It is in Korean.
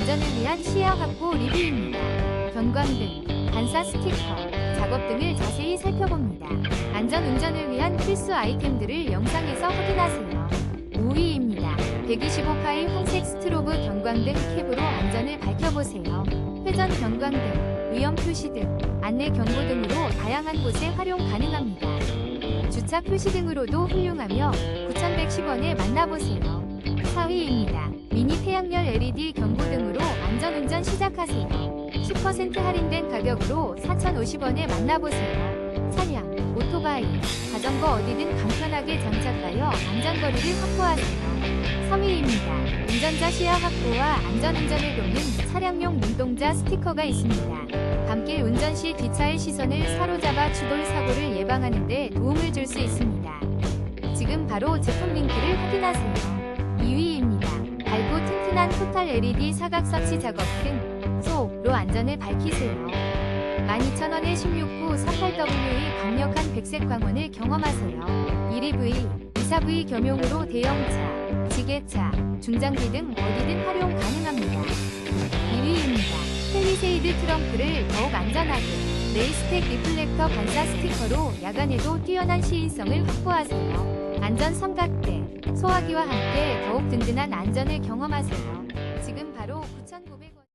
안전을 위한 시야 확보 리뷰입니다. 경광등, 반사 스티커, 작업 등을 자세히 살펴봅니다. 안전 운전을 위한 필수 아이템들을 영상에서 확인하세요. 5위입니다. 125파이 홍색 스트로브 경광등 캡으로 안전을 밝혀보세요. 회전 경광등, 위험 표시 등, 안내 경고 등으로 다양한 곳에 활용 가능합니다. 주차 표시 등으로도 훌륭하며 9,110원에 만나보세요. 4위입니다. 미니 태양열 LED 등으로 안전운전 시작하세요. 10% 할인된 가격으로 4,050원에 만나보세요. 차량, 오토바이, 자전거 어디든 간편하게 장착하여 안전거리를 확보하세요. 3위입니다. 운전자 시야 확보와 안전운전을 돕는 차량용 눈동자 스티커가 있습니다. 밤길 운전 시 뒷차의 시선을 사로잡아 추돌 사고를 예방하는 데 도움을 줄 수 있습니다. 지금 바로 제품 링크를 확인하세요. 2위입니다. 튼튼한 토탈 LED 사각 서치 작업 등 소로 안전을 밝히세요. 12,000원의 16구 48W의 강력한 백색 광원을 경험하세요. 1EV, 2사V 겸용으로 대형차, 지게차, 중장비 등 어디든 활용 가능합니다. 1위입니다. 펠리세이드 트렁크를 더욱 안전하게 레이스텍 리플렉터 반사 스티커로 야간에도 뛰어난 시인성을 확보하세요. 안전 삼각대, 소화기와 함께 더욱 든든한 안전을 경험하세요. 지금 바로 9,900원